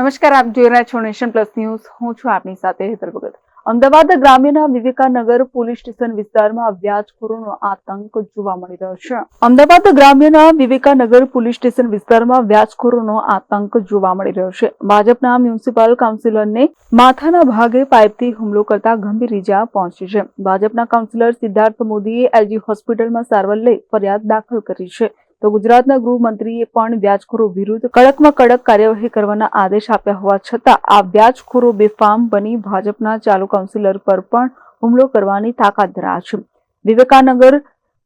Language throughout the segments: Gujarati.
નમસ્કાર, આપ જોઈ રહ્યા છો નેશન પ્લસ ન્યૂઝ. હું છું આપની સાથે હેતર ભગત. અમદાવાદ ગ્રામ્યના વિવેકાનગર પોલીસ સ્ટેશન વિસ્તારમાં વ્યાજખોરોનો આતંક જોવા મળી રહ્યો છે. અમદાવાદ ગ્રામ્યના વિવેકાનગર પોલીસ સ્ટેશન વિસ્તારમાં વ્યાજખોરોનો આતંક જોવા મળી રહ્યો છે. ભાજપના મ્યુનિસિપલ કાઉન્સિલરને માથાના ભાગે પાઇપથી હુમલો કરતા ગંભીર ઇજા પહોંચી છે. ભાજપના કાઉન્સિલર સિદ્ધાર્થ મોદીએ એલજી હોસ્પિટલમાં સારવાર લઈ ફરિયાદ દાખલ કરી છે. તો ગુજરાતના ગૃહમંત્રીએ પણ વ્યાજખોરો વિરુદ્ધ કડકમાં કડક કાર્યવાહી કરવાના આદેશ આપ્યા હોવા છતાં આ વ્યાજખોરો બેફામ બની ભાજપના ચાલુ કાઉન્સિલર પર પણ હુમલો કરવાની તાકાત ધરાવે છે. વિવેકાનગર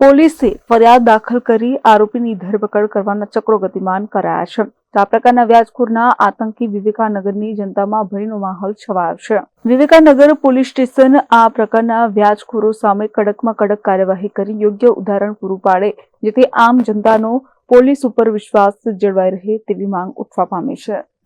પોલીસે ફરિયાદ દાખલ કરી આરોપીની ધરપકડ કરવાના ચક્રો ગતિમાન કરાયા છે. આ પ્રકારના વ્યાજખોરના આતંકી વિવેકાનગરની જનતામાં ભયનો માહોલ છવાયો છે. વિવેકાનગર પોલીસ સ્ટેશન આ પ્રકારના વ્યાજખોરો સામે કડકમાં કડક કાર્યવાહી કરી યોગ્ય ઉદાહરણ પૂરું પાડે, જેથી આમ જનતાનો પોલીસ ઉપર વિશ્વાસ જળવાઈ રહે તેવી માંગ ઉઠવા પામી છે.